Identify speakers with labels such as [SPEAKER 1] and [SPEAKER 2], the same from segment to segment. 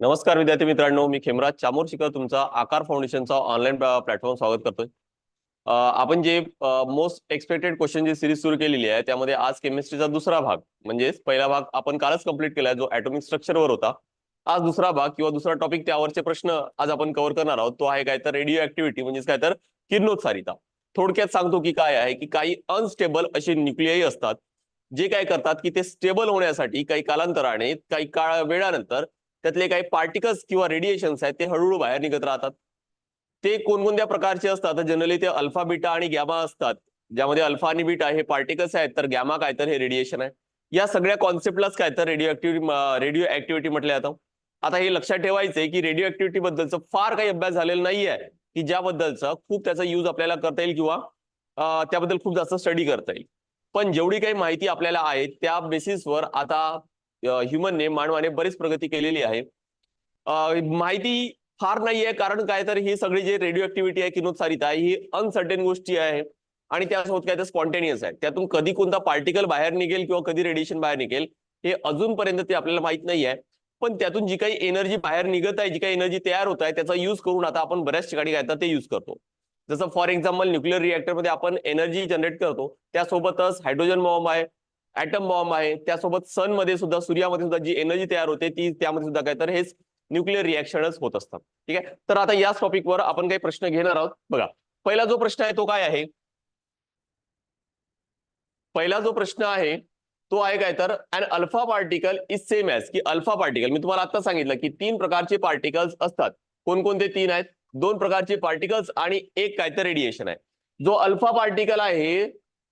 [SPEAKER 1] नमस्कार विद्यार्थी मित्रांनो मी खेमराज चामोर शिकर तुमचा आकार फाउंडेशनचा ऑनलाईन प्लॅटफॉर्म स्वागत करतोय. आपण जे most expected question G series सुरू केलेली आहे त्यामध्ये आज केमिस्ट्रीचा दुसरा भाग म्हणजेच पहिला भाग आपण कालच कंप्लीट केला जो ऍटॉमिक स्ट्रक्चरवर होता. आज दुसरा भाग किंवा दुसरा टॉपिक त्यावरचे प्रश्न आज आपण कव्हर करणार आहोत. तो आहे काय तर रेडिओ ऍक्टिव्हिटी म्हणजेच काय तर किरणोत्सारिता. थोडक्यात सांगतो की काय आहे की काही अनस्टेबल असे न्यूक्लियाई असतात जे काय करतात की ते स्टेबल होण्यासाठी काही कालांतराने काही काळ वेळानंतर त्यातले काही पार्टिकल्स किंवा रेडिएशन्स आहेत ते हळूहळू बाहेर निघत राहतात. ते कोणकोणत्या प्रकारचे असतात? जनरली ते अल्फा बीटा आणि गॅमा असतात. ज्यामध्ये अल्फा आणि बीटा हे पार्टिकल्स आहेत तर गॅमा काय तर हे रेडिएशन आहे. या सगळ्या कॉन्सेप्टलाच काय तर रेडिओ ऍक्टिव्हिटी रेडिओ ऍक्टिव्हिटी म्हटलं जातं. आता हे लक्षात ठेवायचंय की रेडिओ ऍक्टिव्हिटी बद्दलचं फार काही अभ्यास झालेला नाही आहे की ज्याबद्दलचा खूप त्याचा यूज आपल्याला करता येईल किंवा त्याबद्दल खूप जास्त स्टडी करता येईल. पण जेवढी काही माहिती आपल्याला आहे त्या बेसिसवर आता ह्युमनने मानवाने बरीच प्रगती केलेली आहे. माहिती फार नाही आहे कारण काय तर ही सगळी जी रेडिओ ऍक्टिव्हिटी आहे किनोत्सारिता आहे ही अनसर्टेन गोष्टी आहे. आणि त्यासोबत काय तर स्पॉन्टेनियस आहे. त्यातून कधी कोणता पार्टिकल बाहेर निघेल किंवा कधी रेडिएशन बाहेर निघेल हे अजूनपर्यंत ते आपल्याला माहीत नाही आहे पण त्यातून जी काही एनर्जी बाहेर निघत आहे जी काही एनर्जी तयार होत आहे त्याचा यूज करून आता आपण बऱ्याच ठिकाणी काय तर ते यूज करतो. जसं फॉर एक्झाम्पल न्यूक्लिअर रिएक्टरमध्ये आपण एनर्जी जनरेट करतो. त्यासोबतच हायड्रोजन बॉम्ब आहे. ऍटम बॉम्ब आहे. त्यासोबत सनमध्ये सुद्धा सूर्यामध्ये सुद्धा जी एनर्जी तयार होते ती त्यामध्ये सुद्धा काय? तर हेच न्यूक्लिअर रिॲक्शनच होत असतात ठीक आहे? तर आता याच टॉपिकवर आपण काही प्रश्न घेणार आहोत. बघा पहिला जो प्रश्न आहे तो काय आहे? पहिला जो प्रश्न आहे तो आहे काय? तर an alpha particle is same as की अल्फा पार्टिकल मी तुम्हाला आता सांगितलं की तीन प्रकारचे पार्टिकल्स असतात. कोणकोणते तीन आहेत? दोन प्रकारचे पार्टिकल्स आणि एक काय तर रेडिएशन आहे. जो अल्फा पार्टिकल आहे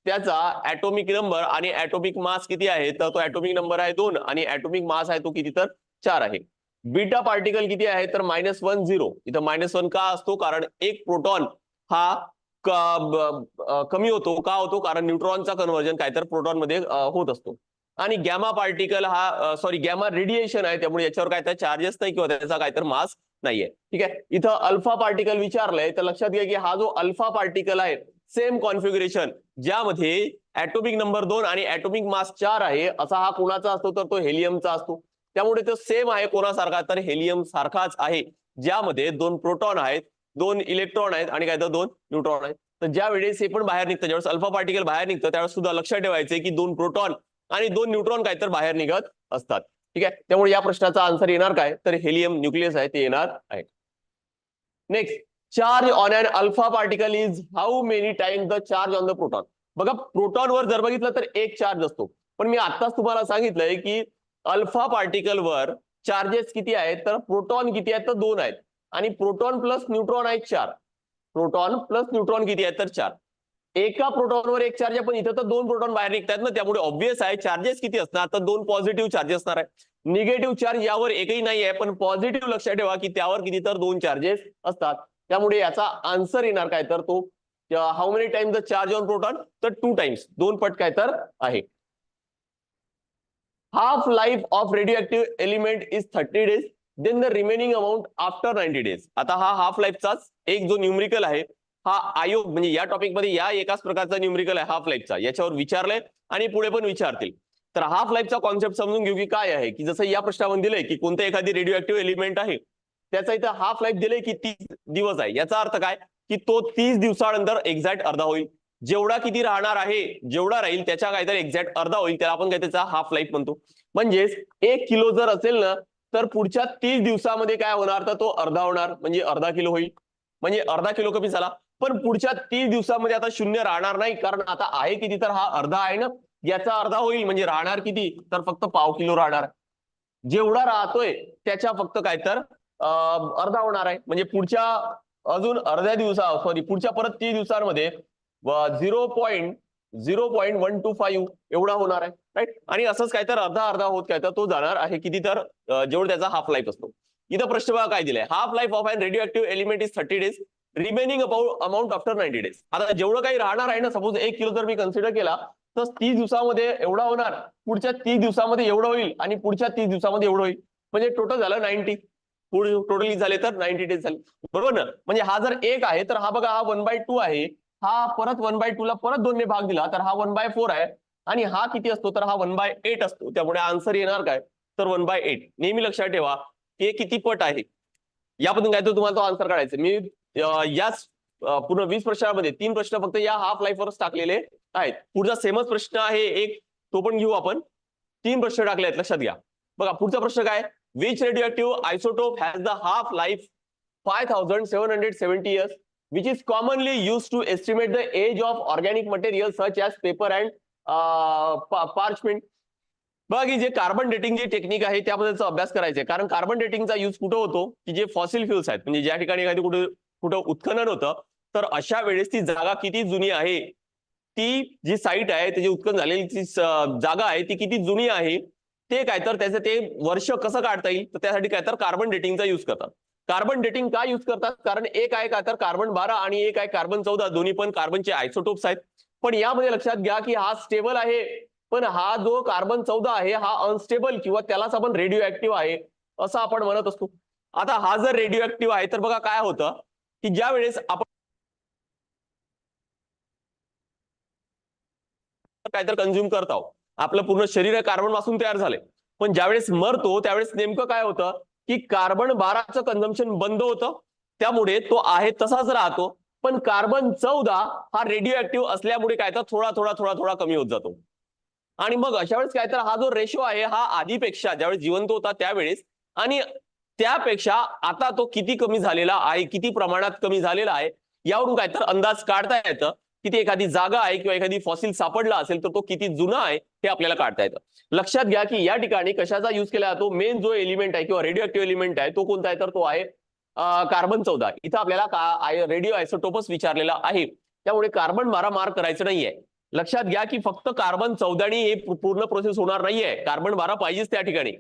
[SPEAKER 1] त्याचा ऍटोमिक नंबर आणि ऍटोमिक मास किती आहे? तर तो ऍटोमिक नंबर आहे दोन आणि ऍटोमिक मास आहे तो किती? तर चार आहे. बीटा पार्टिकल किती आहे? तर मायनस वन झिरो. इथं मायनस वन का असतो? कारण एक प्रोटॉन हा कमी होतो. का होतो? कारण न्यूट्रॉनचा कन्व्हर्जन काय तर प्रोटॉनमध्ये होत असतो. आणि गॅमा पार्टिकल हा सॉरी गॅमा रेडिएशन आहे. त्यामुळे याच्यावर काय तर चार्जेस नाही किंवा त्याचा काय तर मास नाहीये. ठीक आहे? इथं अल्फा पार्टिकल विचारलंय. तर लक्षात घ्या की हा जो अल्फा पार्टिकल आहे सेम कॉन्फिगरेशन ज्यामध्ये ऍटोमिक नंबर दोन आणि ऍटोमिक मास चार आहे असा हा कोणाचा असतो तर तो हेलियमचा असतो. त्यामुळे तो सेम आहे कोणासारखा तर हेलियम सारखाच आहे ज्यामध्ये दोन प्रोटॉन आहेत दोन इलेक्ट्रॉन आहेत आणि काय तर दोन न्यूट्रॉन आहेत. तर ज्या वेळेस हे पण बाहेर निघतं ज्यावेळेस अल्फा पार्टिकल बाहेर निघतं त्यावेळेस सुद्धा लक्षात ठेवायचे की दोन प्रोटॉन आणि दोन न्यूट्रॉन काय तर बाहेर निघत असतात. ठीक आहे? त्यामुळे या प्रश्नाचा आन्सर येणार काय? तर हेलियम न्यूक्लियस आहे ते येणार आहे. Next charge on an alpha particle is how many time the charge on the proton बघा प्रोटॉन वर जर बघितलं तर एक चार्ज असतो. पण मी आताच तुम्हाला सांगितलंय की अल्फा पार्टिकल वर चार्जेस किती आहेत? तर प्रोटॉन किती आहेत? तर दोन आहेत. आणि प्रोटॉन प्लस न्यूट्रॉन आहेत चार. प्रोटॉन प्लस न्यूट्रॉन किती आहेत? तर चार. एका प्रोटॉनवर एक चार्ज आहे पण इथं तर दोन प्रोटॉन बाहेर निघतात ना त्यामुळे ऑब्विस आहे चार्जेस किती असणार? तर दोन पॉझिटिव्ह चार्जेस असणार आहे. निगेटिव्ह चार्ज यावर एकही नाही आहे पण पॉझिटिव्ह लक्षात ठेवा की त्यावर किती तर दोन चार्जेस असतात. त्यामुळे याचा आन्सर येणार काय तर तो how many times the charge on proton तर टू टाइम्स दोन पट काय तर आहे. Half life of radio element is thirty days then the remaining amount after ninety days आता हा हाफ लाईफचाच एक जो न्यूमरिकल आहे हा आयोग म्हणजे या टॉपिकमध्ये या एकाच प्रकारचा न्यूमरिकल आहे हाफ लाईफचा याच्यावर विचारलंय आणि पुढे पण विचारतील. तर हाफ लाईफचा कॉन्सेप्ट समजून घेऊ की काय आहे की जसं या प्रश्नामध्ये दिलंय की कोणतं एखादी रेडिओ ऍक्टिव्ह एलिमेंट आहे त्याचा इथं हाफ लाईफ दिलंय की तीस दिवस आहे? याचा अर्थ काय? की तो तीस दिवसानंतर एक्झॅक्ट अर्धा होईल. जेवढा किती राहणार आहे जेवढा राहील त्याच्या काहीतरी एक्झॅक्ट अर्धा होईल. त्याला आपण काय त्याचा हाफ लाईफ म्हणतो. म्हणजेच एक किलो जर असेल ना तर पुढच्या तीस दिवसामध्ये काय होणार? तर तो अर्धा होणार. म्हणजे अर्धा किलो होईल. म्हणजे अर्धा किलो कमी झाला. पण पुढच्या तीस दिवसामध्ये आता शून्य राहणार नाही. कारण आता आहे किती? तर हा अर्धा आहे ना? याचा अर्धा होईल. म्हणजे राहणार किती? तर फक्त पाव किलो राहणार. जेवढा राहतोय त्याच्या फक्त काय? तर अर्धा होणार आहे. म्हणजे पुढच्या अजून अर्ध्या दिवसा सॉरी पुढच्या परत तीस दिवसांमध्ये zero point zero point one two five एवढा होणार आहे राईट आणि असंच काय तर अर्धा अर्धा होत काय तर तो जाणार आहे. किती तर जेवढं त्याचा हाफ लाईफ असतो. इथं प्रश्न बघा काय दिलाय? Half life of an radioactive element is thirty days remaining amount after ninety days आता जेवढं काही राहणार आहे ना सपोज एक किलो जर मी कन्सिडर केला तर तीस दिवसामध्ये एवढा होणार. पुढच्या तीस दिवसामध्ये एवढं होईल आणि पुढच्या तीस दिवसामध्ये एवढं होईल. म्हणजे टोटल झालं नाईन्टी पुढे टोटली झाले तर नाईन्टी डेज झाले. बरोबर ना? म्हणजे हा जर एक आहे तर हा बघा हा वन बाय टू आहे. हा परत वन बाय टू ला परत दोनने भाग दिला तर हा वन बाय फोर आहे. आणि हा किती असतो? तर हा वन बाय एट असतो. त्यामुळे आन्सर येणार काय? तर वन बाय एट नेहमी लक्षात ठेवा हे किती पट आहे. याबद्दल काय तर तुम्हाला तो आन्सर काढायचा मी याच पूर्ण वीस प्रश्नामध्ये तीन प्रश्न फक्त या हाफ लाईफवरच टाकलेले आहेत. पुढचा सेमच प्रश्न आहे एक तो पण घेऊ आपण. तीन प्रश्न टाकले आहेत लक्षात घ्या. बघा पुढचा प्रश्न काय? Which radioactive isotope has the half life five thousand hundred which is commonly used to estimate the age of organic material such as paper and uh, parchment. बघ जे कार्बन डेटिंग जी टेक्निक आहे त्याबद्दलचा अभ्यास करायचा आहे. कारण कार्बन डेटिंगचा use कुठं होतो? की जे फॉसिल फ्युल्स आहेत. म्हणजे ज्या ठिकाणी एखादी कुठं कुठं उत्खनन होतं तर अशा वेळेस ती जागा किती जुनी आहे? ती जी साईट आहे त्याची उत्खनन झालेली जी जागा आहे ती किती जुनी आहे? ते काय तर त्याचं ते वर्ष कसं काढता येईल? तर त्यासाठी काय तर कार्बन डेटिंगचा यूज करतात. कार्बन डेटिंग का यूज करतात? कारण एक आहे का तर कार्बन बारा आणि एक आहे कार्बन चौदा. दोन्ही पण कार्बनचे आयसोटोप्स आहेत. पण यामध्ये लक्षात घ्या की हा स्टेबल आहे. पण हा जो कार्बन चौदा आहे हा अनस्टेबल किंवा त्यालाच आपण रेडिओ ऍक्टिव्ह आहे असं आपण म्हणत असतो. आता हा जर रेडिओ ऍक्टिव्ह आहे तर बघा काय होतं? की ज्या वेळेस आपण काय तर कन्झ्युम करत आहोत. आपलं पूर्ण शरीर कार्बनपासून तयार झाले. पण ज्यावेळेस मरतो त्यावेळेस नेमकं काय होतं? की कार्बन बाराचं कन्झम्पन बंद होतं. त्यामुळे तो आहे तसाच राहतो. पण कार्बन चौदा हा रेडिओ ऍक्टिव्ह असल्यामुळे काय तर थोडा थोडा थोडा थोडा कमी होत जातो. आणि मग अशा वेळेस काय तर हा जो रेशो आहे हा आधीपेक्षा ज्यावेळेस जिवंत होता त्यावेळेस आणि त्यापेक्षा आता तो किती कमी झालेला आहे किती प्रमाणात कमी झालेला आहे यावरून काय तर अंदाज काढता येतं. की ती एखादी जागा आहे किंवा एखादी फॉसिल सापडला असेल तर तो किती जुना आहे हे आपल्याला काढता येतं. लक्षात घ्या की या ठिकाणी कशाचा युज केला जातो? मेन जो एलिमेंट आहे किंवा रेडिओ ऍक्टिव्ह एलिमेंट आहे तो कोणता आहे? तर तो आहे कार्बन चौदा. इथं आपल्याला रेडिओ आयसोटोपस विचारलेला आहे. त्यामुळे कार्बन बारा मार्क करायचं नाहीये. लक्षात घ्या की फक्त कार्बन चौदानी हे पूर्ण प्रोसेस होणार नाहीये. कार्बन बारा पाहिजेच त्या ठिकाणी.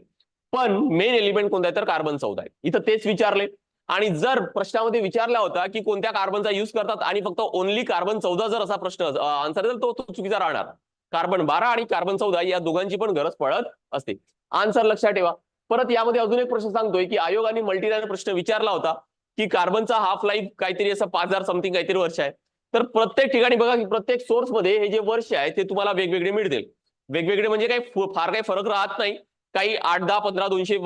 [SPEAKER 1] पण मेन एलिमेंट कोणता आहे? तर कार्बन चौदा आहे. इथं तेच विचारले. आणि जर प्रश्नामध्ये विचारला होता की कोणत्या कार्बनचा युज करतात आणि फक्त ओनली कार्बन चौदा जर असा प्रश्न आन्सर तर तो चुकीचा राहणार. कार्बन बारा आणि कार्बन चौदा या दोघांची पण गरज पडत असते. आन्सर लक्षात ठेवा. परत यामध्ये अजून एक प्रश्न सांगतोय की आयोगाने मल्टीलाईन प्रश्न विचारला होता की कार्बनचा हाफ लाईफ काहीतरी असं पाच हजार समथिंग काहीतरी वर्ष आहे. तर प्रत्येक ठिकाणी बघा की प्रत्येक सोर्समध्ये हे जे वर्ष आहे ते तुम्हाला वेगवेगळे मिळतील. वेगवेगळे म्हणजे काही फार काही फरक राहत नाही. काही आठ दहा पंधरा दोनशे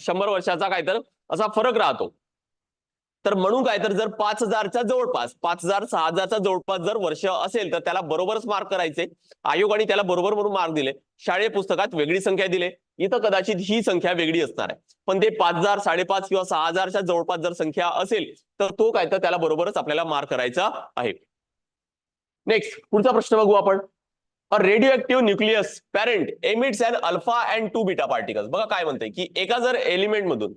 [SPEAKER 1] शंभर वर्षाचा काय तर असा फरक राहतो. तर म्हणून काय तर जर पाच हजारच्या जवळपास पाच हजार सहा हजारच्या जवळपास जर वर्ष असेल तर त्याला बरोबरच मार्क करायचे. आयोगाने त्याला बरोबर म्हणून मार्क दिले. शाळेय पुस्तकात वेगळी संख्या दिले. इथं कदाचित ही संख्या वेगळी असणार आहे. पण ते पाच हजार साडेपाच किंवा सहा हजारच्या जवळपास जर संख्या असेल तर तो काय तर त्याला बरोबरच आपल्याला मार्क करायचा आहे. नेक्स्ट पुढचा प्रश्न बघू आपण. A radioactive nucleus parent emits an alpha and two beta particles बघा काय म्हणतंय की एका जर एलिमेंट मधून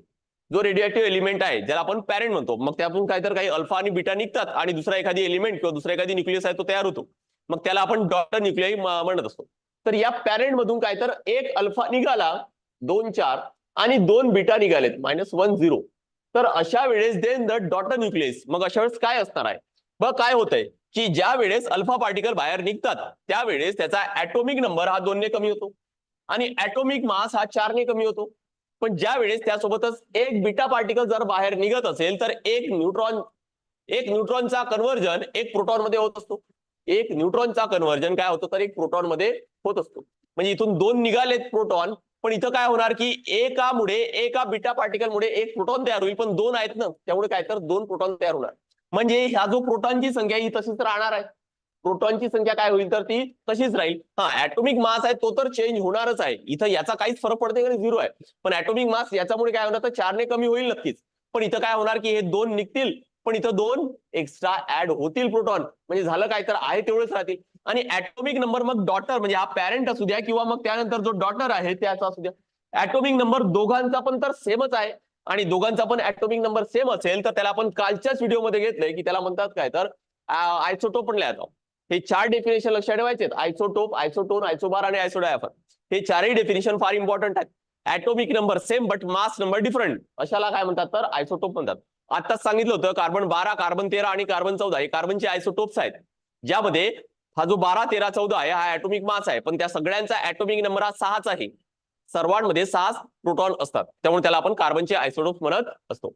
[SPEAKER 1] जो रेडिओ एलिमेंट आहे ज्याला आपण पॅरेंट म्हणतो. मग त्यातून काय तर काही अल्फा आणि बीटा निघतात आणि दुसरा एखादी एलिमेंट किंवा दुसरा एखादी न्यूक्लियस आहे तो तयार होतो. मग त्याला आपण डॉटर न्यूक्लियाई म्हणत असतो. तर या पॅरेंट मधून काय तर एक अल्फा निघाला दोन चार आणि दोन बीटा निघालेत मायनस वन झिरो तर अशा वेळेस देन द डॉटर न्यूक्लियस मग अशा वेळेस काय असणार आहे? मग काय होतंय की ज्या वेळेस अल्फा पार्टिकल बाहेर निघतात त्यावेळेस त्याचा ऍटोमिक नंबर हा दोनने कमी होतो. आणि ऍटोमिक मास हा चारने कमी होतो. पण ज्या वेळेस त्यासोबतच एक बीटा पार्टिकल जर बाहेर निघत असेल तर एक न्यूट्रॉन एक न्यूट्रॉनचा कन्व्हर्जन एक प्रोटॉनमध्ये होत असतो. एक न्यूट्रॉनचा कन्व्हर्जन काय होतं तर एक प्रोटॉनमध्ये होत असतो. म्हणजे इथून दोन निघालेत प्रोटॉन पण इथं काय होणार की एकामुळे एका बिटा पार्टिकलमुळे एक प्रोटॉन तयार होईल पण दोन आहेत ना त्यामुळे काय तर दोन प्रोटॉन तयार होणार. म्हणजे ह्या जो प्रोटॉनची संख्या ही तशीच राहणार आहे. प्रोटॉनची संख्या काय होईल तर ती तशीच राहील. हा ऍटोमिक मास आहे तो तर चेंज होणारच आहे. इथं याचा काहीच फरक पडते का झिरो आहे. पण ऍटोमिक मास याच्यामुळे काय होणार तर चारने कमी होईल नक्कीच. पण इथं काय होणार की हे दोन निघतील पण इथं दोन एक्स्ट्रा ऍड होतील प्रोटॉन म्हणजे झालं काय तर आहे तेवढेच राहतील. आणि ऍटोमिक नंबर मग डॉटर म्हणजे हा पॅरेंट असू द्या किंवा मग त्यानंतर जो डॉटर आहे त्याचा असू द्या. ऍटोमिक नंबर दोघांचा पण तर सेमच आहे. आणि दोघांचा पण ऍटोमिक नंबर सेम असेल तर त्याला आपण कालच्याच व्हिडिओमध्ये घेतलंय की त्याला म्हणतात काय तर आयसोटो पण लिहायचा हे चार डेफिनेशन लक्षात ठेवायचे आयसोटोप आयसोटोन आयसोबार आणि आयसोडायफर हे चारही डेफिनेशन फार इम्पॉर्टंट आहेत. Atomic number same but mass number different अशाला काय म्हणतात तर? आयसोटोप म्हणतात. आताच सांगितलं होतं कार्बन बारा कार्बन तेरा आणि कार्बन चौदा हे कार्बनचे आयसोटोप्स आहेत. ज्यामध्ये हा जो बारा तेरा चौदा आहे हा ऍटोमिक मास आहे. पण त्या सगळ्यांचा ऍटोमिक नंबर हा सहाच आहे. सर्वांमध्ये सहा प्रोटॉन असतात. त्यामुळे त्याला आपण कार्बनचे आयसोटोप म्हणत असतो.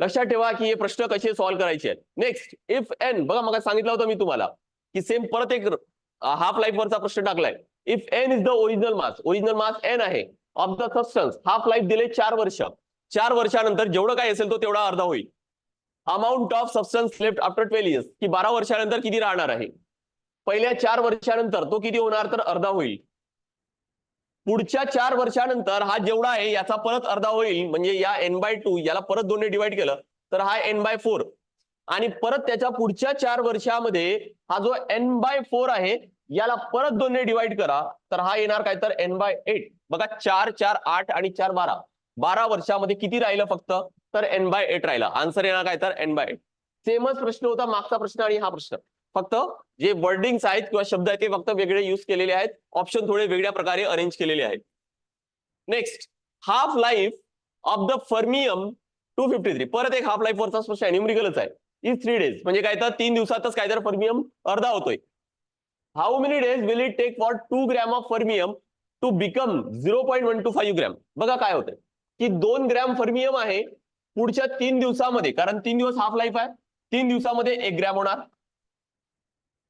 [SPEAKER 1] लक्षात ठेवा की हे प्रश्न कसे सॉल्व्ह करायचे आहेत. नेक्स्ट इफ एन बघा मग सांगितलं होतं मी तुम्हाला. की सेम परत एक हाफ लाईफ वरचा प्रश्न टाकलाय. If N is the original mass original mass N आहे. Of the substance half life दिले चार वर्ष. चार वर्षानंतर जेवढं काय असेल तो तेवढा अर्धा होईल. Amount of substance left after twelve years की बारा वर्षानंतर किती राहणार आहे? पहिल्या चार वर्षानंतर तो किती होणार तर अर्धा होईल. पुढच्या चार वर्षानंतर हा जेवढा आहे याचा परत अर्धा होईल म्हणजे या एन बाय टू याला परत दोन्ही डिवाइड केलं तर हा एन बाय फोर आणि परत त्याच्या पुढच्या चार वर्षामध्ये हा जो एन बाय फोर आहे याला परत दोनने डिवाइड करा. तर हा येणार काय तर एन बाय एट बघा चार चार आठ आणि चार बारा. बारा वर्षामध्ये किती राहिलं फक्त? तर एन बाय एट राहिलं. आन्सर येणार काय तर एन बाय एट सेमच प्रश्न होता मागचा प्रश्न आणि हा प्रश्न. फक्त जे वर्डिंग्स आहेत किंवा शब्द आहेत ते फक्त वेगळे युज केलेले आहेत. ऑप्शन थोडे वेगळ्या प्रकारे अरेंज केलेले आहेत. Next half life of the fermium two fifty three परत एक हाफ लाईफ वरचा प्रश्न आहे. न्यूमरिकलच आहे. इज थ्री डेज म्हणजे काय तर तीन दिवसातच काय तर फर्मियम अर्धा होतोय. How many days will it take for two gram of fermium to become zero point one two five gram बघा काय होतंय. की दोन ग्रॅम फर्मियम आहे पुढच्या तीन दिवसामध्ये. कारण तीन दिवस हाफ लाईफ आहे. तीन दिवसामध्ये एक ग्रॅम होणार.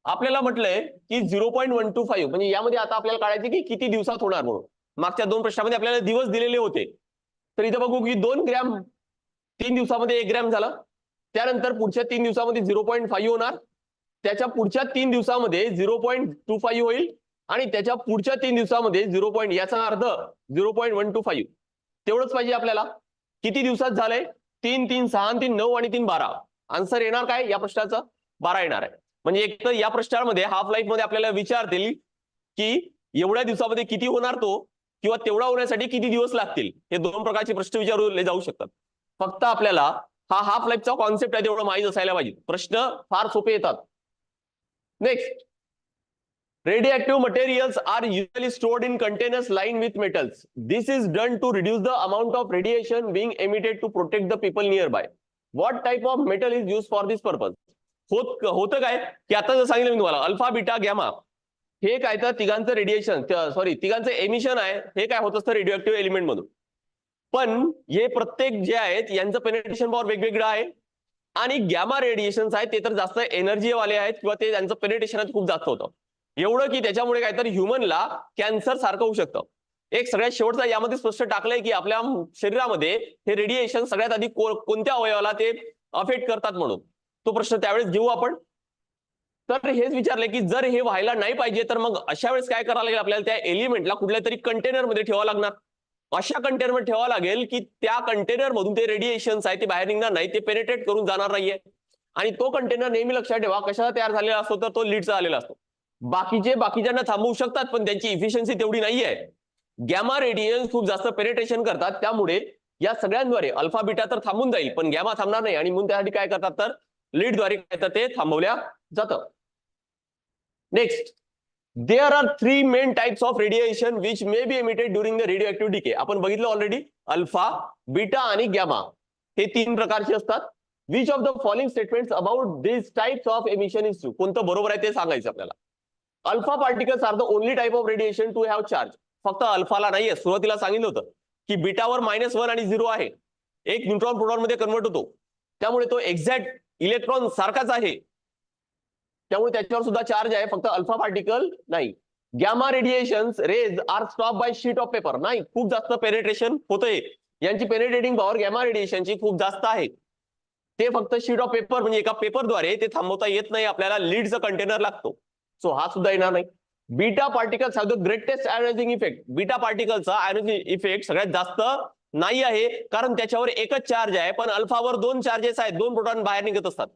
[SPEAKER 1] आपल्याला म्हटलंय की zero point one two five म्हणजे यामध्ये आता आपल्याला काढायचे की किती दिवसात होणार म्हणून. मागच्या दोन प्रश्नामध्ये आपल्याला दिवस दिलेले होते. तर इथं बघू की दोन ग्रॅम तीन दिवसामध्ये एक ग्रॅम झालं. त्यानंतर पुढच्या तीन दिवसामध्ये झिरो पॉईंट फाईव्ह होणार. त्याच्या पुढच्या तीन दिवसामध्ये झिरो पॉईंट टू फाईव्ह होईल आणि त्याच्या पुढच्या तीन दिवसामध्ये झिरो पॉईंट याचा अर्थ zero point one two five. तेवढंच पाहिजे आपल्याला. किती दिवसात झालंय? तीन तीन सहा तीन नऊ आणि तीन बारा. आन्सर येणार काय या प्रश्नाचं? बारा येणार आहे. म्हणजे एक तर या प्रश्नामध्ये हाफ लाईफमध्ये आपल्याला विचारतील की एवढ्या दिवसामध्ये किती होणार तो? किंवा तेवढा होण्यासाठी किती दिवस लागतील? हे दोन प्रकारचे प्रश्न विचारले जाऊ शकतात. फक्त आपल्याला हा हाफ लाईफचा कॉन्सेप्ट आहे तेवढं माहीत असायला पाहिजे. प्रश्न फार सोपे येतात. Next radioactive materials are usually stored in containers line with metals this is done to reduce the amount of radiation being emitted to protect the people nearby what type of metal is use for this purpose होत होतं काय? की आता जर सांगितलं मी तुम्हाला alpha बिटा gamma हे काय तर तिघांचं रेडिएशन सॉरी तिघांचं एमिशन आहे. हे काय होत असतं रेडिओ ऍक्टिव्ह एलिमेंट मधून. पण हे प्रत्येक जे आहेत यांचं पेनेट्रेशन पॉवर वेगवेगळं आहे. आणि गॅमा रेडिएशन आहेत ते तर जास्त एनर्जी वाले आहेत किंवा ते त्यांचं पेनेट्रेशन खूप जास्त होतं. एवढं की त्याच्यामुळे काय तर ह्युमनला कॅन्सर सारखं होऊ शकतं. एक सगळ्यात शेवटचा यामध्ये स्पष्ट टाकलंय की आपल्या शरीरामध्ये हे रेडिएशन सगळ्यात आधी कोणत्या अवयवाला ते अफेक्ट करतात म्हणून. तो प्रश्न त्यावेळेस घेऊ आपण. तर हेच विचारले की जर हे व्हायला नाही पाहिजे तर मग अशा वेळेस काय करावं लागेल? आपल्याला त्या एलिमेंटला कुठल्या तरी कंटेनरमध्ये ठेवावं लागणार. अशा कंटेनरमध्ये ठेवावं लागेल की त्या कंटेनर मधून ते रेडिएशन आहे ते बाहेर निघणार नाही ते पेनेट्रेट करून जाणार नाहीये. आणि तो कंटेनर नेहमी लक्षात ठेवा कशाचा तयार झालेला असतो तर तो लीडचा आलेला असतो. बाकीचे बाकीच्यांना थांबवू शकतात पण त्यांची इफिशियन्सी तेवढी नाहीये. गॅमा रेडियन्स खूप जास्त पेनेट्रेशन करतात त्यामुळे या सगळ्यांद्वारे अल्फा बिटा तर थांबून जाईल पण गॅमा थांबणार नाही. आणि म्हणून त्यासाठी काय करतात तर लीडद्वारे काय तर ते थांबवल्या जातं. Next there are three main types of radiation which may be emitted during the radio decay आपण बघितलं ऑलरेडी अल्फा बीटा आणि गॅमा हे तीन प्रकारचे असतात. Which of the following statements about this types of emission is true कोणतं बरोबर आहे ते सांगायचं आपल्याला. Alpha particles are the only type of radiation to have charge फक्त अल्फाला नाहीये. सुरुवातीला सांगितलं होतं की बीटावर मायनस वन आणि झिरो आहे. एक न्यूट्रॉन प्रोटॉनमध्ये कन्वर्ट होतो. त्यामुळे तो एक्झॅक्ट इलेक्ट्रॉन सारखाच आहे. त्यामुळे त्याच्यावर सुद्धा चार्ज आहे. फक्त अल्फा पार्टिकल नाही. Gamma radiation rays are stop by sheet of paper नाही खूप जास्त पेनेट्रेशन होतंय. यांची पेनेट्रेटिंग पॉवर गॅमा रेडिएशनची खूप जास्त आहे. ते फक्त शीट ऑफ पेपर म्हणजे एका पेपरद्वारे ते थांबवता येत नाही. आपल्याला लीडचा कंटेनर लागतो. सो हा सुद्धा येणार नाही. Beta particles have the greatest ionising effect beta पार्टिकलचा ionising effect सगळ्यात जास्त नाही आहे. कारण त्याच्यावर एकच चार्ज आहे. पण अल्फावर दोन चार्जेस आहेत. दोन प्रोटॉन बाहेर निघत असतात.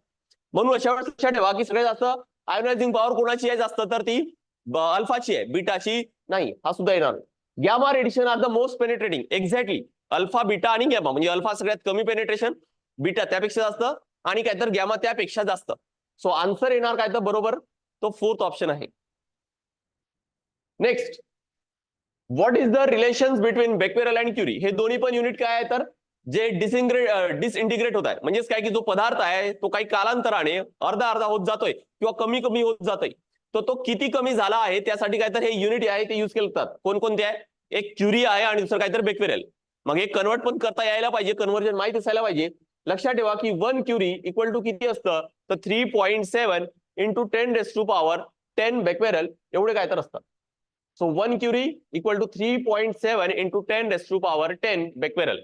[SPEAKER 1] म्हणून अशा वेळेस लक्षात ठेवा की सगळ्यात जास्त आयोनायझिंग पॉवर कोणाची आहे जास्त? तर ती अल्फाची आहे. बीटाची नाही हा सुद्धा येणार gamma radiation are the most penetrating exactly alpha beta आणि गॅमा म्हणजे अल्फा सगळ्यात कमी पेनेट्रेशन बीटा त्यापेक्षा जास्त आणि काय तर गॅमा त्यापेक्षा जास्त. सो आन्सर येणार काय तर बरोबर? तो फोर्थ ऑप्शन आहे. Next what is the relation between becquerel and curie हे दोन्ही पण युनिट काय आहे तर जे डिसिंग्रेट डिसइंटिग्रेट होत आहे म्हणजेच काय की जो पदार्थ आहे तो काही कालांतराने अर्धा अर्धा होत जातोय किंवा कमी कमी होत जातोय. तर तो किती कमी झाला आहे त्यासाठी काय तर हे युनिट आहे ते युज केले जातात कोणकोणते आहे? एक क्युरी आहे आणि दुसरं काय तर बेक्वेरल मग हे कन्वर्ट पण करता यायला पाहिजे कन्व्हर्जन माहीत असायला पाहिजे. लक्षात ठेवा की वन क्युरी इक्वल टू किती असतं? तर three point seven into ten raise to power ten becquerel एवढे काय तर असतात. So one curie equal to three point seven into ten raise to power ten becquerel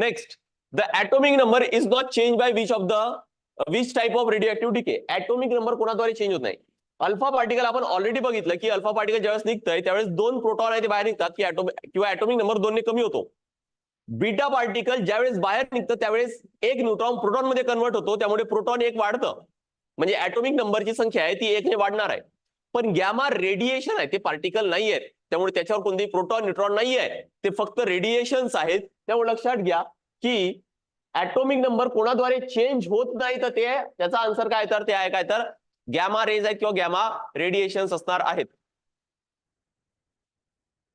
[SPEAKER 1] next the atomic number is not change by which of the which type of radio decay atomic number कोणाद्वारे change होत नाही? Alpha particle आपण already बघितलं की alpha particle ज्यावेळेस निघतंय त्यावेळेस दोन proton आहे ते बाहेर निघतात की atomic किंवा atomic नंबर दोनने कमी होतो. बीटा पार्टिकल ज्यावेळेस बाहेर निघतं त्यावेळेस एक न्यूट्रॉन प्रोटॉनमध्ये कन्वर्ट होतो त्यामुळे प्रोटॉन एक वाढतं. म्हणजे ऍटॉमिक नंबरची संख्या आहे ती एकने वाढणार आहे. पण गॅमा रेडिएशन आहे ते पार्टिकल नाही आहेत त्यामुळे त्याच्यावर कोणतेही प्रोटॉन न्यूट्रॉन नाही आहे ते फक्त रेडिएशन्स आहेत. त्यामुळे लक्षात घ्या की ऍटोमिक नंबर कोणाद्वारे चेंज होत नाही तर ते त्याचा आन्सर काय तर ते आहे काय तर गॅमा रेज आहेत किंवा गॅमा रेडिएशन्स असणार आहेत.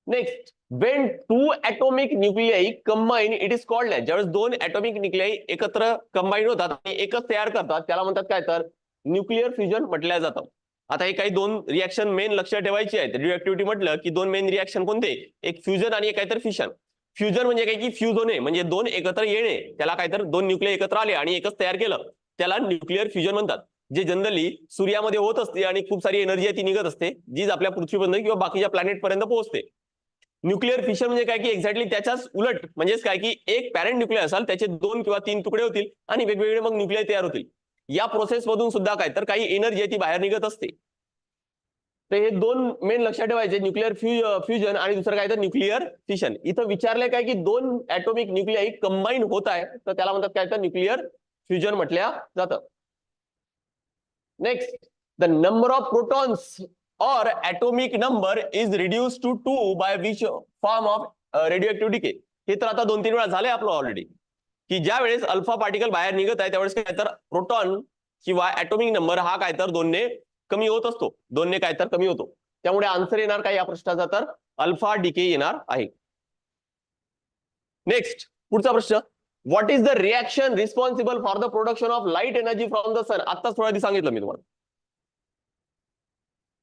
[SPEAKER 1] Next when two atomic nuclei combine it is called ज्यावेळेस दोन ॲटॉमिक न्यूक्लियाई एकत्र कंबाईन होतात आणि एकच तयार करतात त्याला म्हणतात काय तर न्यूक्लिअर फ्युजन म्हटलं जातं. आता हे काही दोन रिॲक्शन मेन लक्षात ठेवायची आहेत. रिएक्टिव्हिटी म्हटलं की दोन मेन रिॲक्शन कोणते? एक फ्युजन आणि एक काहीतरी फिशन फ्युजन म्हणजे काय की फ्यूज होणे म्हणजे दोन एकत्र येणे. त्याला काहीतरी दोन न्यूक्लियर एकत्र आले आणि एकच तयार केलं. त्याला न्यूक्लिअर फ्युजन म्हणतात. जे जनरली सूर्यामध्ये होत असते आणि खूप सारी एनर्जी आहे ती निघत असते. जीच आपल्या पृथ्वीपर्यंत किंवा बाकीच्या प्लॅनेटपर्यंत पोहोचते. न्यूक्लिअर फिशन म्हणजे काय की एक्झॅक्टली त्याच्याच उलट म्हणजेच काय की एक पॅरेंट न्यूक्लिअर असाल त्याचे दोन किंवा तीन तुकडे होतील आणि वेगवेगळे मग न्यूक्लिअर तयार होतील. या प्रोसेसमधून सुद्धा काय तर काही एनर्जी आहे ती बाहेर निघत असते. तर हे दोन मेन लक्षात ठेवायचे न्यूक्लिअर फ्युजन आणि दुसरं काय तर न्यूक्लिअर फिशन इथं विचारलंय काय की दोन ऍटोमिक न्यूक्लियाई कंबाईन होत आहे तर त्याला म्हणतात काय तर न्यूक्लिअर फ्युजन म्हटल्या जातं. Next the number of protons or atomic number is reduced to 2 by which form of uh, radioactive decay. हे तर आता दोन तीन वेळा झालंय आपलं ऑलरेडी की ज्या वेळेस अल्फा पार्टिकल बाहेर निघत आहे त्यावेळेस काय तर प्रोटॉन किंवा ऍटोमिक नंबर हा काय तर दोनने कमी होत असतो. दोनने काय तर कमी होतो. त्यामुळे आन्सर येणार काय या प्रश्नाचा? तर अल्फा डिके येणार आहे. नेक्स्ट पुढचा प्रश्न. What is the reaction responsible for the production of light energy from the sun आताच थोड्या आधी सांगितलं मी तुम्हाला.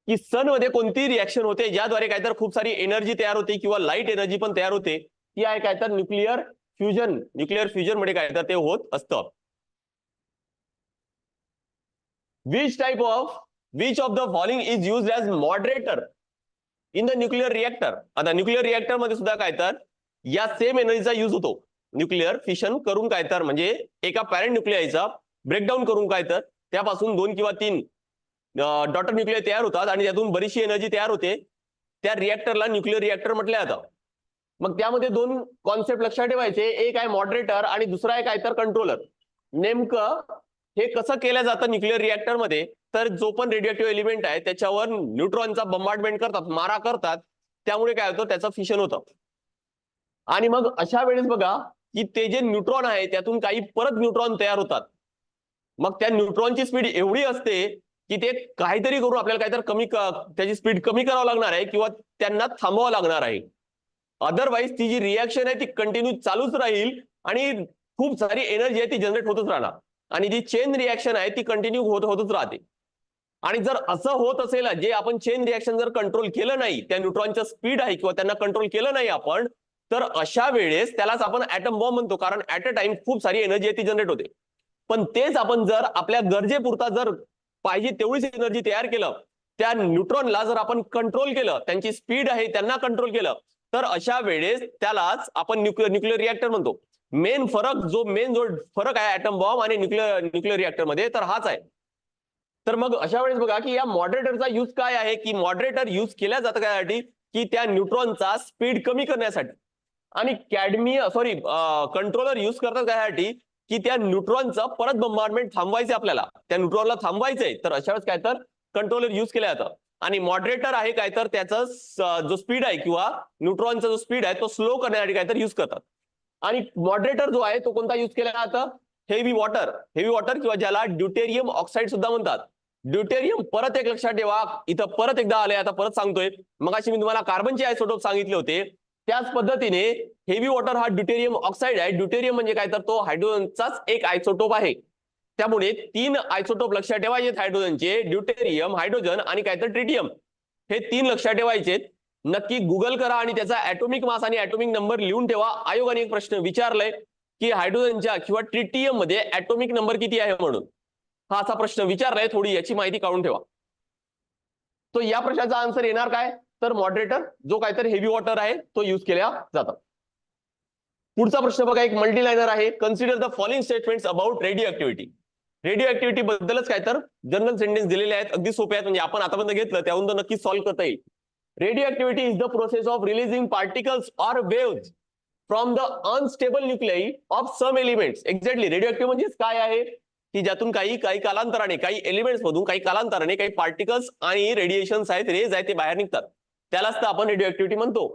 [SPEAKER 1] की सनमध्ये कोणती रिॲक्शन होते ज्याद्वारे काय तर खूप सारी एनर्जी तयार होते किंवा लाइट एनर्जी पण तयार होते ती आहे काय तर न्यूक्लिअर फ्युजन न्यूक्लिअर फ्युजनमध्ये काय? तर ते होत असतं. Which type of which of the following is use as moderator in the nuclear reactor आता न्यूक्लिअर रिएक्टरमध्ये सुद्धा काय तर या सेम एनर्जीचा यूज होतो. न्यूक्लिअर फिशन करून काय तर म्हणजे एका पॅरेंट न्यूक्लियाचा ब्रेकडाऊन करून काय तर त्यापासून दोन किंवा तीन डॉटर न्यूक्लियर तयार होतात आणि त्यातून बरीचशी एनर्जी तयार होते. त्या रिएक्टरला न्यूक्लिअर रिएक्टर म्हटलं जातं. मग त्यामध्ये दोन कॉन्सेप्ट लक्षात ठेवायचे. एक आहे मॉडरेटर आणि दुसरा एक आहे तर कंट्रोलर नेमकं हे कसं केलं जातं न्यूक्लिअर रिॲक्टरमध्ये तर जो पण रेडिएटिव्ह एलिमेंट आहे त्याच्यावर न्यूट्रॉनचा बंबार्डमेंट करतात मारा करतात. त्यामुळे काय होतं? त्याचं फिशन होतं. आणि मग अशा वेळेस बघा की ते जे न्यूट्रॉन आहे त्यातून काही परत न्यूट्रॉन तयार होतात. मग त्या न्यूट्रॉनची स्पीड एवढी असते की ते काहीतरी करून आपल्याला काहीतरी कमी त्याची स्पीड कमी करावं लागणार आहे किंवा त्यांना थांबवावं लागणार आहे. अदरवाईज ती जी रिॲक्शन आहे ती कंटिन्यू चालूच राहील आणि खूप सारी एनर्जी आहे ती जनरेट होतच राहणार. आणि जी चेन रिॲक्शन आहे ती कंटिन्यू होत होतच राहते. आणि जर असं होत असेल जे आपण चेन रिॲक्शन जर कंट्रोल केलं नाही त्या न्यूट्रॉनचं स्पीड आहे किंवा त्यांना कंट्रोल केलं नाही आपण तर अशा वेळेस त्यालाच आपण ऍटम बॉम्ब म्हणतो कारण ऍट अ टाइम खूप सारी एनर्जी आहे ती जनरेट होते. पण तेच आपण जर आपल्या गरजेपुरता जर पाहिजे तेवढीच एनर्जी तयार केलं त्या न्यूट्रॉनला जर आपण कंट्रोल केलं त्यांची स्पीड आहे त्यांना कंट्रोल केलं तर अशा वेळेस त्यालाच आपण न्यूक्लिअर न्यूक्लिअर रिॲक्टर म्हणतो. मेन फरक जो मेन जो फरक आहे ऍटम बॉम्ब आणि न्यूक्लिअर न्यूक्लिअर रिॲक्टरमध्ये तर हाच आहे. तर मग अशा वेळेस बघा की या मॉडरेटरचा यूज काय आहे? की मॉडरेटर यूज केल्या जातं त्यासाठी की त्या न्यूट्रॉनचा स्पीड कमी करण्यासाठी. आणि कॅडमी सॉरी कंट्रोलर यूज करतात त्यासाठी की त्या न्यूट्रॉनचं परत बंबारमेंट थांबवायचे आपल्याला. त्या न्यूट्रॉनला थांबवायचंय. तर अशा वेळेस काय तर कंट्रोलर युज केलं जातं. आणि मॉडरेटर आहे काय तर त्याचा जो स्पीड आहे किंवा न्यूट्रॉनचा जो स्पीड आहे तो स्लो करण्यासाठी काय तर युज करतात. आणि मॉडरेटर जो आहे तो कोणता युज केला जातं? हेवी वॉटर हेवी वॉटर किंवा ज्याला ड्युटेरियम ऑक्साईड सुद्धा म्हणतात. ड्युटेरियम परत एक लक्षात ठेवा. इथं परत एकदा आले आता परत सांगतोय. मग अशी मी तुम्हाला कार्बनचे आयसोटोप सांगितले होते. त्याच पद्धतीने हेवी वॉटर हा ड्युटेरियम ऑक्साईड आहे. ड्युटेरियम म्हणजे काय तर तो हायड्रोजनचाच एक आयसोटोप आहे. त्यामुळे तीन आयसोटोप लक्षात ठेवायचे हायड्रोजनचे ड्युटेरियम हायड्रोजन आणि काय तर ट्रिटियम. हे तीन लक्षात ठेवायचे नक्की गुगल करा आणि त्याचा ऍटोमिक मास आणि ऍटोमिक नंबर लिहून ठेवा. आयोगाने एक प्रश्न विचारलाय की हायड्रोजनच्या किंवा ट्रिटियममध्ये ऍटोमिक नंबर किती आहे म्हणून. हा असा प्रश्न विचारलाय. थोडी याची माहिती काढून ठेवा. तो या प्रश्नाचा आन्सर येणार काय? तर मॉडरेटर जो काहीतरी हेवी वॉटर आहे तो युज केला जातो पुढचा प्रश्न बघा. एक मल्टी लाईनर आहे. Consider the following statements about radioactivity radioactivity बद्दलच काय तर जनरल सेंटेन्स दिलेले आहेत. अगदी सोपे आहेत. म्हणजे आपण आतापर्यंत घेतलं त्याहून तर नक्की सॉल्व्ह करता येईल. Radioactivity is the process of releasing particles or wave from the unstable nuclei of some elements exactly radioactive म्हणजेच काय आहे? की ज्यातून काही काही कालांतराने काही एलिमेंट्स मधून काही कालांतराने काही पार्टिकल्स आणि रेडिएशन्स आहेत रेज आहेत ते बाहेर निघतात. त्यालाच तर आपण रेडिओ ऍक्टिव्हिटी म्हणतो.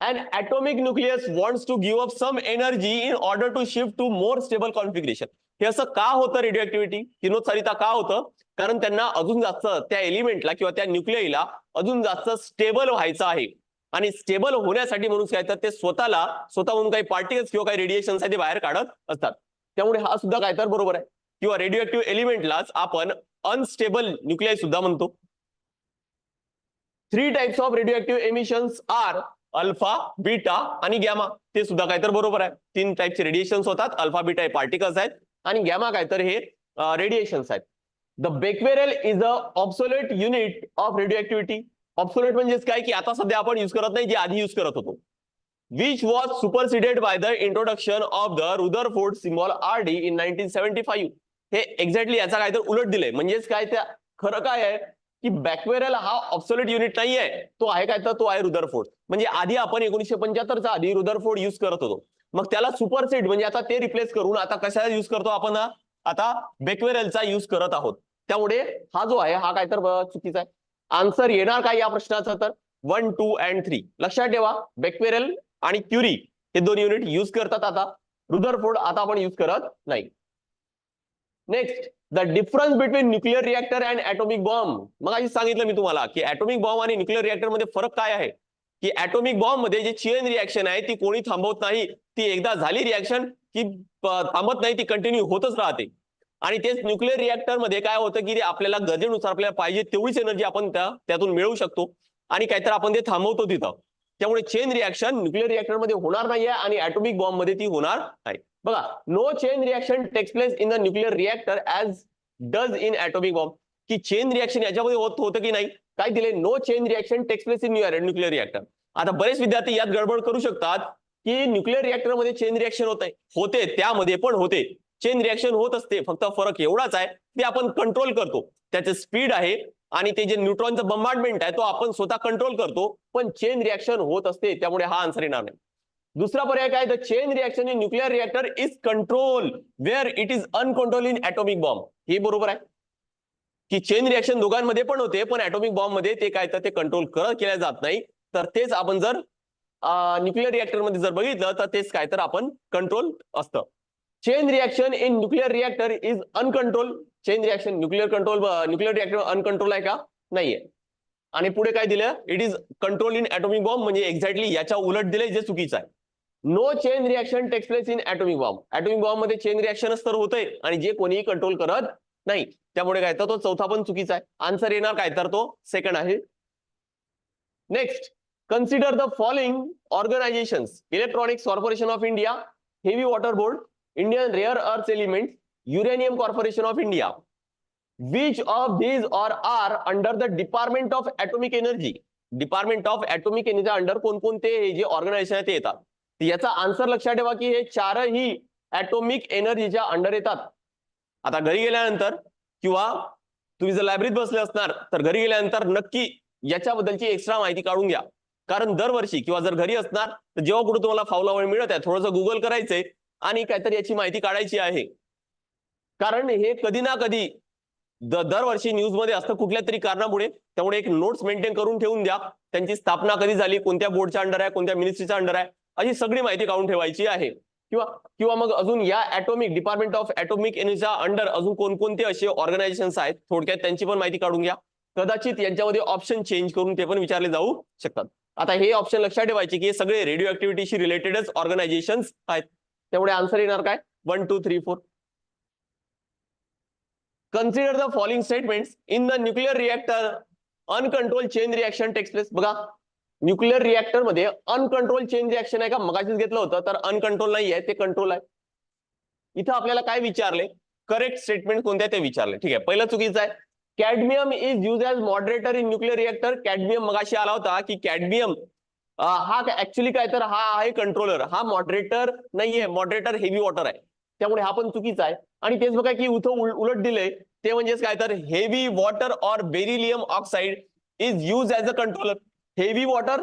[SPEAKER 1] And atomic nucleus wants to give up some energy in order to shift to more stable configuration हे असं का होतं रेडिओ ऍक्टिव्हिटी किरणोत्सारिता का होतं? कारण त्यांना अजून जास्त त्या एलिमेंटला किंवा त्या न्यूक्लियला अजून जास्त स्टेबल व्हायचं आहे. आणि स्टेबल होण्यासाठी म्हणून काय तर ते स्वतःला स्वतःहून काही पार्टिकल्स किंवा काही रेडिएशन ते बाहेर काढत असतात. त्यामुळे हा सुद्धा काय तर बरोबर आहे. किंवा रेडिओ ऍक्टिव्ह एलिमेंटलाच आपण अनस्टेबल न्यूक्लियाई सुद्धा म्हणतो. Three types of radioactive emissions are alpha beta आणि गॅमा ते सुद्धा काय तर बरोबर आहे. तीन टाईपचे रेडिएशन्स होतात. अल्फा बीटा हे पार्टिकल्स आहेत. आणि गॅमा काय तर हे रेडिएशन्स आहेत. The becquerel is a obsolete unit of radioactivity obsolete म्हणजेच काय? की आता सध्या आपण युज करत नाही जे आधी युज करत होतो. Which was superseded by the introduction of the Rutherford symbol R D in nineteen seventy five हे एक्झॅक्टली याचा काय तर उलट दिलंय. म्हणजेच काय? त्या खरं काय आहे? की बॅकवेरेल हा ऑब्सोलेट युनिट नाही आहे तो आहे काय? तर तो आहे रुदरफोर्ड म्हणजे आधी आपण एकोणीशे पंच्याहत्तरचा आधी रुदरफोर्ड युज करत होतो. मग त्याला सुपरसेट म्हणजे आता ते रिप्लेस करून आता कशाला युज करतो आपण आता बेक्वेरेलचा युज करत आहोत. त्यामुळे हा जो आहे हा काय तर चुकीचा आहे. आन्सर येणार काय या प्रश्नाचा तर? वन टू अँड थ्री लक्षात ठेवा बेक्वेरेल आणि क्युरी हे दोन युनिट युज करतात आता. रुदरफोर्ड आता आपण युज करत नाही. Next the difference between nuclear reactor and atomic bomb मग आधी सांगितलं मी तुम्हाला की ऍटॉमिक बॉम्ब आणि न्यूक्लिअर रिएक्टरमध्ये फरक काय आहे? की ऍटॉमिक बॉम्बमध्ये जी चेन रिॲक्शन आहे ती कोणी थांबवत नाही ती एकदा झाली रिॲक्शन की थांबत नाही ती कंटिन्यू होतच राहते. आणि तेच न्यूक्लिअर रिॲक्टरमध्ये काय होतं की आपल्याला गरजेनुसार आपल्याला पाहिजे तेवढीच एनर्जी आपण त्या त्यातून मिळवू शकतो. आणि काहीतरी आपण ते थांबवतो तिथं. त्यामुळे चेन रिॲक्शन न्यूक्लिअर रिॲक्टरमध्ये होणार नाहीये आणि ऍटॉमिक बॉम्बमध्ये ती होणार नाही. बघा no chain reaction takes place in the nuclear reactor as does in atomic bomb की चेन रिॲक्शन याच्यामध्ये होत होतं की नाही? काय दिले? No chain reaction takes place in nuclear reactor आता बरेच विद्यार्थी यात गडबड करू शकतात की न्यूक्लिअर रिएक्टरमध्ये चेन रिॲक्शन होत आहे होते त्यामध्ये पण होते. चेन रिॲक्शन होत असते फक्त फरक एवढाच आहे ते आपण कंट्रोल करतो. त्याचे स्पीड आहे आणि ते जे न्यूट्रॉनचं बंबार्डमेंट आहे तो आपण स्वतः कंट्रोल करतो. पण चेन रिॲक्शन होत असते त्यामुळे हा आन्सर येणार नाही. दुसरा पर्याय काय? The chain reaction in nuclear reactor is control where it is uncontrol in atomic bomb हे बरोबर आहे. की चेन रिॲक्शन दोघांमध्ये पण होते पण ऍटॉमिक बॉम्बमध्ये ते काय तर ते कंट्रोल करत केल्या जात नाही. तर तेच आपण जर न्यूक्लिअर रिॲक्टरमध्ये जर बघितलं तर तेच काय तर आपण कंट्रोल असतं. Chain reaction in nuclear reactor is uncontrol chain reaction nuclear control nuclear reactor uncontrol आहे का? नाहीये. आणि पुढे काय दिलं? It is control in atomic bomb म्हणजे एक्झॅक्टली याच्या उलट दिले जे चुकीचं आहे. No chain reaction takes place in atomic bomb atomic बॉम्बमध्ये chain रिॲक्शनच तर होतंय आणि जे कोणीही कंट्रोल करत नाही. त्यामुळे काय तर तो चौथा पण चुकीचा आहे. आन्सर येणार काय तर तो सेकंड आहे. Next consider the following organisation electronics corporation of India heavy water board Indian rare earth element uranium corporation of India which of these or are under the department of atomic energy department of atomic energy under कोणकोणते हे जे organisation आहे ते येतात. याचा answer लक्षात ठेवा की हे चारही ऍटॉमिक एनर्जीच्या अंडर येतात. आता घरी गेल्यानंतर किंवा तुम्ही जर लायब्ररीत बसले असणार तर घरी गेल्यानंतर नक्की याच्याबद्दलची एक्स्ट्रा माहिती काढून घ्या. कारण दरवर्षी किंवा जर घरी असणार तर जेव्हा कुठे तुम्हाला फावला वेळ मिळत आहे थोडंसं गुगल करायचंय आणि काहीतरी याची माहिती काढायची आहे. कारण हे कधी ना कधी दरवर्षी न्यूजमध्ये असतं कुठल्या तरी कारणामुळे. त्यामुळे एक नोट्स मेंटेन करून ठेवून द्या. त्यांची स्थापना कधी झाली कोणत्या बोर्डच्या अंडर आहे कोणत्या मिनिस्ट्रीच्या अंडर आहे अशी सगळी माहिती काढून ठेवायची आहे. किंवा किंवा मग अजून या ऍटॉमिक डिपार्टमेंट ऑफ ऍटॉमिक एनर्जीच्या अंडर अजून कोणकोणते असे ऑर्गनायझेशन्स आहेत? थोडक्यात त्यांची पण माहिती काढून घ्या. कदाचित यांच्यामध्ये ऑप्शन चेंज करून ते पण विचारले जाऊ शकतात. आता हे ऑप्शन लक्षात ठेवायचे की हे सगळे रेडिओ ऍक्टिव्हिटीशी रिलेटेडच ऑर्गनायझेशन्स आहेत. त्यामुळे आन्सर येणार काय? One two three four consider the following statements in the nuclear reactor uncontrol chain reaction takes place बघा न्यूक्लिअर रिएक्टरमध्ये अनकंट्रोल चेंज रिएक्शन आहे का? मगाशीच घेतलं होतं तर अनकंट्रोल नाही आहे ते कंट्रोल आहे. इथं आपल्याला काय विचारले? करेक्ट स्टेटमेंट कोणते ते विचारले. ठीक आहे पहिलं चुकीचं आहे. Cadmium is use as moderator in nuclear reactor cadmium मगाशी आला होता की कॅडमियम हा ऍक्च्युली काय तर हा आहे कंट्रोलर हा मॉडरेटर नाहीये मॉडरेटर हेवी वॉटर आहे. त्यामुळे हा पण चुकीचा आहे. आणि तेच बघा की इथं उलट दिलंय ते म्हणजेच काय तर heavy water or beryllium oxide is use as a controller heavy water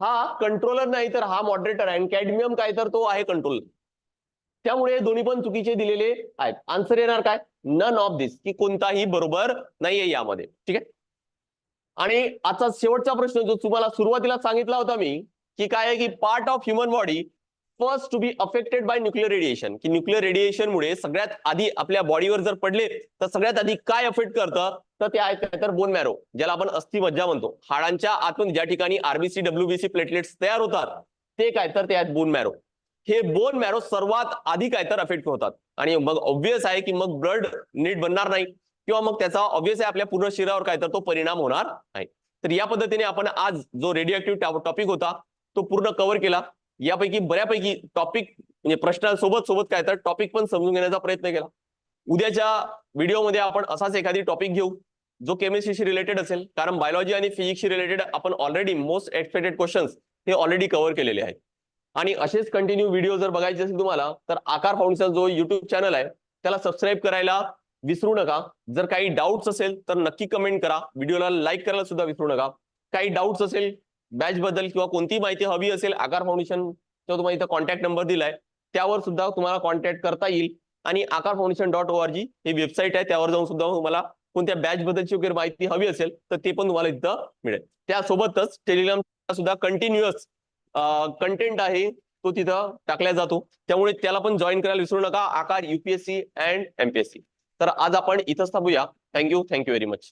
[SPEAKER 1] हा कंट्रोलर नाही तर हा मॉडरेटर आहे. आणि कॅडमियम काय तर तो आहे कंट्रोलर त्यामुळे दोन्ही पण चुकीचे दिलेले आहेत. आन्सर येणार काय? नन ऑफ दिस की कोणताही बरोबर नाहीये यामध्ये. ठीक आहे? आणि आजचा शेवटचा प्रश्न जो तुम्हाला सुरुवातीला सांगितला होता मी की काय आहे की part of human body first to be affected by nuclear radiation की न्यूक्लिअर रेडिएशनमुळे सगळ्यात आधी आपल्या बॉडीवर जर पडले तर सगळ्यात आधी काय अफेक्ट करतं? तर ते आहे काय तर बोन मॅरो ज्याला आपण अस्थि मज्जा म्हणतो. हाडांच्या आतून ज्या ठिकाणी आरबीसी डब्ल्यूबीसी प्लेटलेट्स तयार होतात ते काय तर ते आहेत बोन मॅरो हे बोन मॅरो सर्वात आधी काय तर अफेक्ट होतात. आणि मग ऑब्विस आहे की मग ब्लड नीट बनणार नाही. किंवा मग त्याचा ऑब्विस आहे आपल्या पूर्ण शरीरावर काय तर तो परिणाम होणार नाही. तर या पद्धतीने आपण आज जो रेडिओ टॉपिक होता तो पूर्ण कव्हर केला. यापैकी बऱ्यापैकी टॉपिक म्हणजे प्रश्नांसोबत सोबत काय तर टॉपिक पण समजून घेण्याचा प्रयत्न केला. उद्याच्या व्हिडिओमध्ये आपण असाच एखादी टॉपिक घेऊ जो केमिस्ट्रीशी रिलेटेड असेल. कारण बायोलॉजी आणि फिजिक्सशी रिलेटेड आपण ऑलरेडी मोस्ट एक्सपेक्टेड क्वेश्चन्स हे ऑलरेडी कव्हर केलेले आहेत. आणि असेच कंटिन्यू व्हिडिओ जर बघायचे असेल तुम्हाला तर आकार फाउंडेशन जो युट्यूब चॅनल आहे त्याला सबस्क्राईब करायला विसरू नका. जर काही डाऊट्स असेल तर नक्की कमेंट करा. व्हिडिओला लाईक करायला सुद्धा विसरू नका. काही डाऊट्स असेल बॅच बद्दल किंवा कोणती माहिती हवी असेल आकार फाउंडेशन तुम्हाला इथं कॉन्टॅक्ट नंबर दिलाय त्यावर सुद्धा तुम्हाला कॉन्टॅक्ट करता येईल. आणि आकार फाउंडेशन डॉट ओ ही वेबसाईट आहे त्यावर जाऊन सुद्धा तुम्हाला कोणत्या बॅच बद्दलची वगैरे माहिती हवी असेल तर ते पण तुम्हाला इथं मिळेल. त्यासोबतच टेलिग्राम सुद्धा कंटिन्युअस कंटेंट आहे तो तिथं टाकला जातो. त्यामुळे त्याला पण जॉईन करायला विसरू नका. आकार युपीएससी अँड एमपीएससी तर आज आपण इथंच थांबूया. Thank you thank you very much